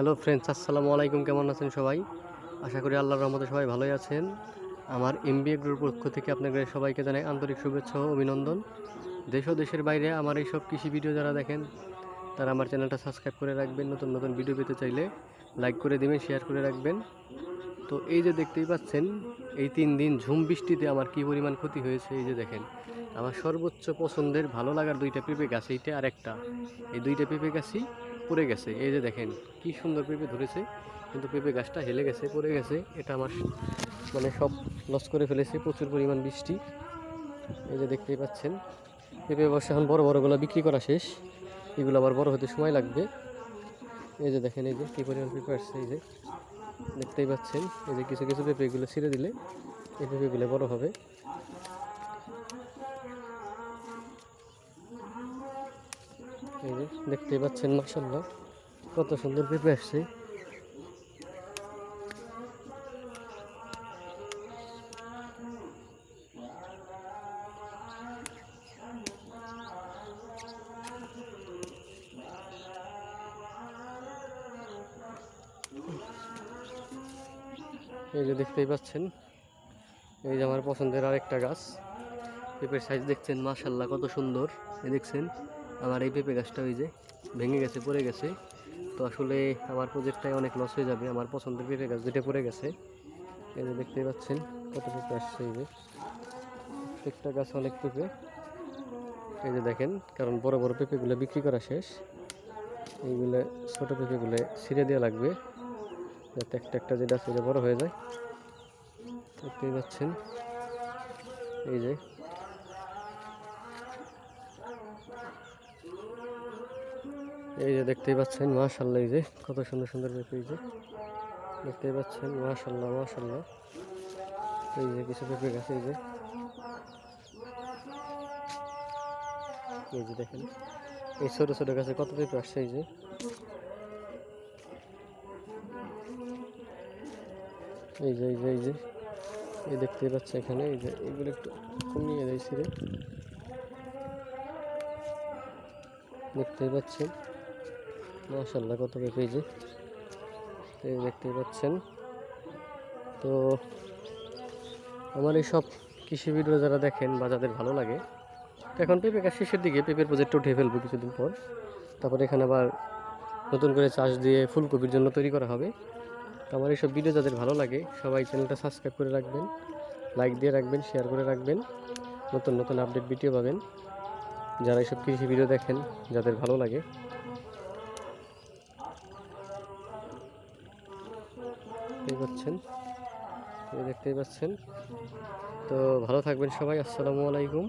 Hello friends, আসসালামু আলাইকুম। কেমন আছেন সবাই? আশা করি আল্লাহর রহমতে সবাই ভালোই আছেন। আমার এমবিএ গ্রুর পক্ষ থেকে আপনাদের সবাইকে জানাই আন্তরিক শুভেচ্ছা ও অভিনন্দন। দেশ ও দেশের বাইরে আমার এই সব কৃষি ভিডিও যারা দেখেন, তারা আমার চ্যানেলটা সাবস্ক্রাইব করে রাখবেন। নতুন নতুন ভিডিও পেতে চাইলে লাইক করে দেবেন, শেয়ার করে রাখবেন। তো এই যে দেখতেই পাচ্ছেন, এই তিন দিন ঝুম বৃষ্টিতে আমার কী পরিমাণ ক্ষতি হয়েছে, এই যে দেখেন। আমার সর্বোচ্চ পছন্দের ভালো লাগার দুইটা পেঁপে গাছ, এইটা আর একটা। এই দুইটা পেঁপে গাছই পড়ে গেছে। এই যে দেখেন, কি সুন্দর পেঁপে ধরেছে। কিন্তু পেঁপে গাছটা হেলে গেছে, পড়ে গেছে। এটা আমার মানে সব লস করে ফেলেছে, প্রচুর পরিমাণ বৃষ্টি। এই যে দেখতেই পাচ্ছেন, পেঁপে অবশ্য এখন বড়, বড়গুলো বিক্রি করা শেষ। এগুলো আবার বড় হতে সময় লাগবে। এই যে দেখেন, এই যে কী পরিমাণ পেঁপে আসছে, এই যে দেখতেই পাচ্ছেন। এই যে কিছু কিছু পেঁপে এগুলো ছিঁড়ে দিলে এই পেঁপেগুলো বড় হবে। এই যে দেখতেই পাচ্ছেন মাসাল্লাহ কত সুন্দর পেঁপে আসছে। এই যে দেখতেই পাচ্ছেন, এই যে আমার পছন্দের আরেকটা গাছ। পেঁপের সাইজ দেখছেন মাশাল্লাহ কত সুন্দর। এই দেখছেন আমার এই পেঁপে গাছটা ওই যে ভেঙে গেছে, পড়ে গেছে। তো আসলে আমার প্রজেক্টটাই অনেক লস হয়ে যাবে, আমার পছন্দের পেঁপে গাছ দুটো পড়ে গেছে। এই যে দেখতেই পাচ্ছেন কত পেঁপে আসছে এই যে। প্রত্যেকটা গাছ অনেক পেঁপে। এই যে দেখেন, কারণ বড় বড় পেঁপেগুলো বিক্রি করা শেষ। এইগুলো ছোটো পেঁপেগুলো ছিঁড়ে দেওয়া লাগবে, যাতে একটা একটা যেটা ছিঁড়ে বড় হয়ে যায়। দেখতেই পাচ্ছেন। এই যে এই যে দেখতেই পাচ্ছেন মাশাল্লাহ এই যে কত সুন্দর সুন্দর পেঁপে এই যে। দেখতেই পাচ্ছেন মাশাল্লাহ মাশাল্লাহ এই যে কিছু পেঁপে গাছ, এই যে। এই যে দেখেন, এই ছোট ছোট গাছে কত পেঁপে আসছে, এই যে। এই যে এই যে এই যে। এই দেখতেই পাচ্ছে এখানে, এই যে, এগুলো একটু কমিয়ে দেয় ছিঁড়ে দেখতেই পাচ্ছেন। মাশাল্লাহ কত পেঁপে যে দেখতেই পাচ্ছেন। তো আমার এই সব কৃষি ভিডিও যারা দেখেন বা যাদের ভালো লাগে, তো এখন পেঁপে গাছ শেষের দিকে পেঁপের প্রজেক্ট উঠে ফেলব কিছুদিন পর। তারপর এখানে আবার নতুন করে চাষ দিয়ে ফুলকপির জন্য তৈরি করা হবে। তো আমার এইসব ভিডিও যাদের ভালো লাগে, সবাই চ্যানেলটা সাবস্ক্রাইব করে রাখবেন লাইক দিয়ে রাখবেন শেয়ার করে রাখবেন। নতুন নতুন আপডেট ভিডিও পাবেন। যারা এইসব কৃষি ভিডিও দেখেন, যাদের ভালো লাগে। দেখতেই পাচ্ছেন দেখতেই পাচ্ছেন। তো ভালো থাকবেন সবাই, আসসালামু আলাইকুম।